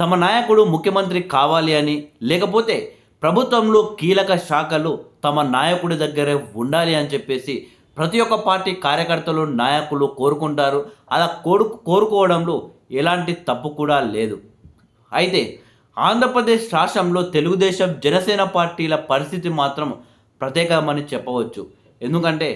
తమ నాయకుడు ముఖ్యమంత్రి కావాలి అని లేకపోతే ప్రభుత్వంలో కీలక శాఖలు తమ నాయకుడి దగ్గరే ఉండాలి అని చెప్పేసి ప్రతి ఒక్క పార్టీ కార్యకర్తలు నాయకులు కోరుకుంటారు. అలా కోరు కోరుకోవడంలో ఎలాంటి తప్పు కూడా లేదు. అయితే ఆంధ్రప్రదేశ్ రాష్ట్రంలో తెలుగుదేశం జనసేన పార్టీల పరిస్థితి మాత్రం ప్రత్యేకమని చెప్పవచ్చు. ఎందుకంటే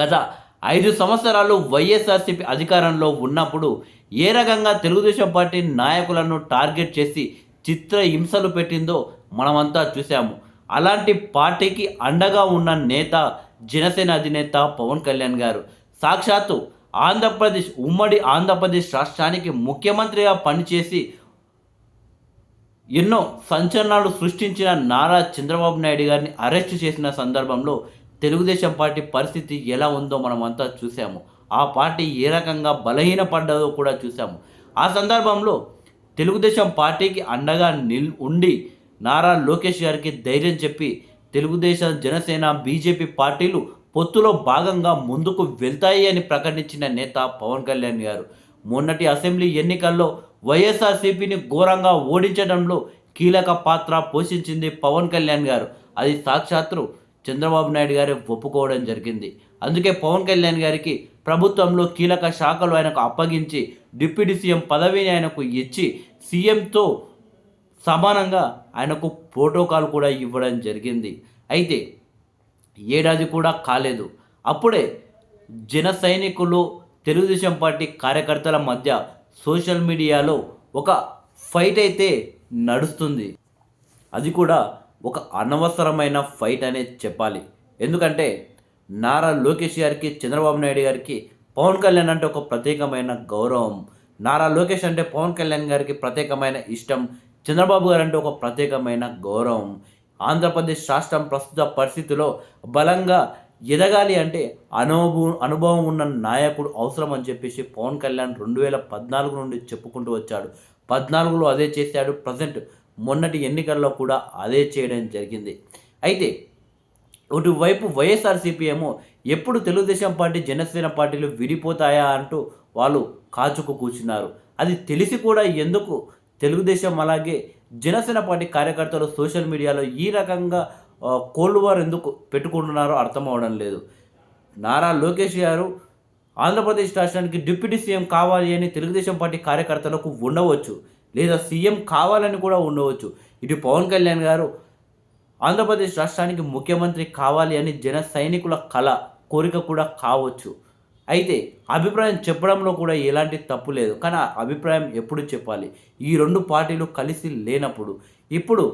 గత ఐదు సంవత్సరాలు వైఎస్ఆర్సీపీ అధికారంలో ఉన్నప్పుడు ఏ రకంగా తెలుగుదేశం పార్టీ నాయకులను టార్గెట్ చేసి చిత్ర హింసలు పెట్టిందో మనమంతా చూసాము అలాంటి పార్టీకి అండగా ఉన్న నేత జనసేన అధినేత పవన్ కళ్యాణ్ గారు. సాక్షాత్తు ఆంధ్రప్రదేశ్ ఉమ్మడి ఆంధ్రప్రదేశ్ రాష్ట్రానికి ముఖ్యమంత్రిగా పనిచేసి ఎన్నో సంచలనాలు సృష్టించిన నారా చంద్రబాబు నాయుడు గారిని అరెస్ట్ చేసిన సందర్భంలో తెలుగుదేశం పార్టీ పరిస్థితి ఎలా ఉందో మనమంతా చూసాము ఆ పార్టీ ఏ రకంగా బలహీనపడ్డదో కూడా చూసాము ఆ సందర్భంలో తెలుగుదేశం పార్టీకి అండగా నిల్ ఉండి నారా లోకేష్ గారికి ధైర్యం చెప్పి తెలుగుదేశం జనసేన బీజేపీ పార్టీలు పొత్తులో భాగంగా ముందుకు వెళ్తాయి అని ప్రకటించిన నేత పవన్ కళ్యాణ్ గారు. మొన్నటి అసెంబ్లీ ఎన్నికల్లో వైఎస్ఆర్సీపీని ఘోరంగా ఓడించడంలో కీలక పాత్ర పోషించింది పవన్ కళ్యాణ్ గారు. అది సాక్షాత్తు చంద్రబాబు నాయుడు గారు ఒప్పుకోవడం జరిగింది. అందుకే పవన్ కళ్యాణ్ గారికి ప్రభుత్వంలో కీలక శాఖలు ఆయనకు అప్పగించి డిప్యూటీ సీఎం పదవిని ఆయనకు ఇచ్చి సీఎంతో సమానంగా ఆయనకు ప్రోటోకాల్ కూడా ఇవ్వడం జరిగింది. అయితే ఏడాది కూడా కాలేదు. అప్పుడే జన సైనికులు తెలుగుదేశం పార్టీ కార్యకర్తల మధ్య సోషల్ మీడియాలో ఒక ఫైట్ అయితే నడుస్తుంది. అది కూడా ఒక అనవసరమైన ఫైట్ అనే చెప్పాలి. ఎందుకంటే నారా లోకేష్ గారికి చంద్రబాబు నాయుడు గారికి పవన్ కళ్యాణ్ అంటే ఒక ప్రత్యేకమైన గౌరవం. నారా లోకేష్ అంటే పవన్ కళ్యాణ్ గారికి ప్రత్యేకమైన ఇష్టం. చంద్రబాబు గారు అంటే ఒక ప్రత్యేకమైన గౌరవం. ఆంధ్రప్రదేశ్ రాష్ట్రం ప్రస్తుత పరిస్థితిలో బలంగా ఎదగాలి అంటే అనుభవం అనుభవం ఉన్న నాయకుడు అవసరం అని చెప్పేసి పవన్ కళ్యాణ్ రెండు వేల పద్నాలుగు నుండి చెప్పుకుంటూ వచ్చాడు. పద్నాలుగులో అదే చేశాడు. ప్రజెంట్ మొన్నటి ఎన్నికల్లో కూడా అదే చేయడం జరిగింది. అయితే ఇటువైపు వైఎస్ఆర్సీపీ ఏమో ఎప్పుడు తెలుగుదేశం పార్టీ జనసేన పార్టీలు విడిపోతాయా అంటూ వాళ్ళు కాచుకు కూర్చున్నారు. అది తెలిసి కూడా ఎందుకు? తెలుగుదేశం అలాగే జనసేన పార్టీ కార్యకర్తలు సోషల్ మీడియాలో ఈ రకంగా కోల్డ్ వార్ ఎందుకు పెట్టుకుంటున్నారో అర్థం అవడం లేదు. నారా లోకేష్ గారు ఆంధ్రప్రదేశ్ రాష్ట్రానికి డిప్యూటీ సీఎం కావాలి అని తెలుగుదేశం పార్టీ కార్యకర్తలకు ఉండవచ్చు. లేదా సీఎం కావాలని కూడా ఉండవచ్చు. ఇటు పవన్ కళ్యాణ్ గారు ఆంధ్రప్రదేశ్ రాష్ట్రానికి ముఖ్యమంత్రి కావాలి అని జన సైనికుల కళ కోరిక కూడా కావచ్చు. అయితే అభిప్రాయం చెప్పడంలో కూడా ఎలాంటి తప్పు లేదు. కానీ ఆ అభిప్రాయం ఎప్పుడు చెప్పాలి? ఈ రెండు పార్టీలు కలిసి లేనప్పుడు. ఇప్పుడు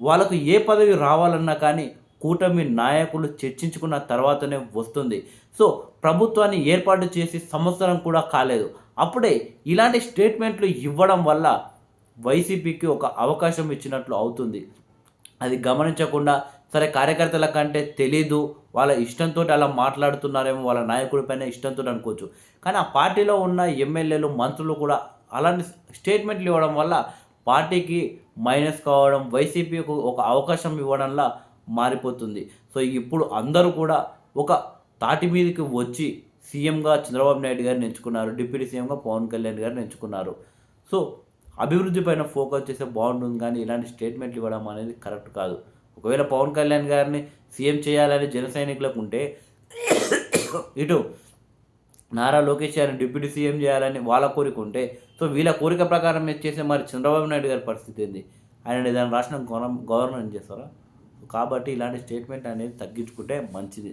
వాళ్ళకు ఏ పదవి రావాలన్నా కానీ కూటమి నాయకులు చర్చించుకున్న తర్వాతనే వస్తుంది. సో ప్రభుత్వాన్ని ఏర్పాటు చేసి సంవత్సరం కూడా కాలేదు. అప్పుడే ఇలాంటి స్టేట్మెంట్లు ఇవ్వడం వల్ల వైసీపీకి ఒక అవకాశం ఇచ్చినట్లు అవుతుంది. అది గమనించకుండా సరే కార్యకర్తల కంటే తెలీదు వాళ్ళ ఇష్టంతో అలా మాట్లాడుతున్నారేమో వాళ్ళ నాయకుడి పైన ఇష్టంతో అనుకోవచ్చు. కానీ ఆ పార్టీలో ఉన్న ఎమ్మెల్యేలు మంత్రులు కూడా అలాంటి స్టేట్మెంట్లు ఇవ్వడం వల్ల పార్టీకి మైనస్ కావడం వైసీపీకి ఒక అవకాశం ఇవ్వడంలా మారిపోతుంది. సో ఇప్పుడు అందరూ కూడా ఒక తాటి మీదకి వచ్చి సీఎంగా చంద్రబాబు నాయుడు గారిని ఎంచుకున్నారు డిప్యూటీ సీఎంగా పవన్ కళ్యాణ్ గారిని ఎంచుకున్నారు సో అభివృద్ధి పైన ఫోకస్ చేస్తే బాగుంటుంది కానీ ఇలాంటి స్టేట్మెంట్లు ఇవ్వడం అనేది కరెక్ట్ కాదు. ఒకవేళ పవన్ కళ్యాణ్ గారిని సీఎం చేయాలని జన సైనికులకు ఉంటే ఇటు నారా లోకేష్ గారిని డిప్యూటీ సీఎం చేయాలని వాళ్ళ కోరిక ఉంటే సో వీళ్ళ కోరిక ప్రకారం మీరు చేసే మరి చంద్రబాబు నాయుడు గారి పరిస్థితి ఏంది? ఆయన ఏదైనా రాష్ట్రం గవర్న గవర్నమెంట్ చేస్తారా? కాబట్టి ఇలాంటి స్టేట్మెంట్ అనేది తగ్గించుకుంటే మంచిది.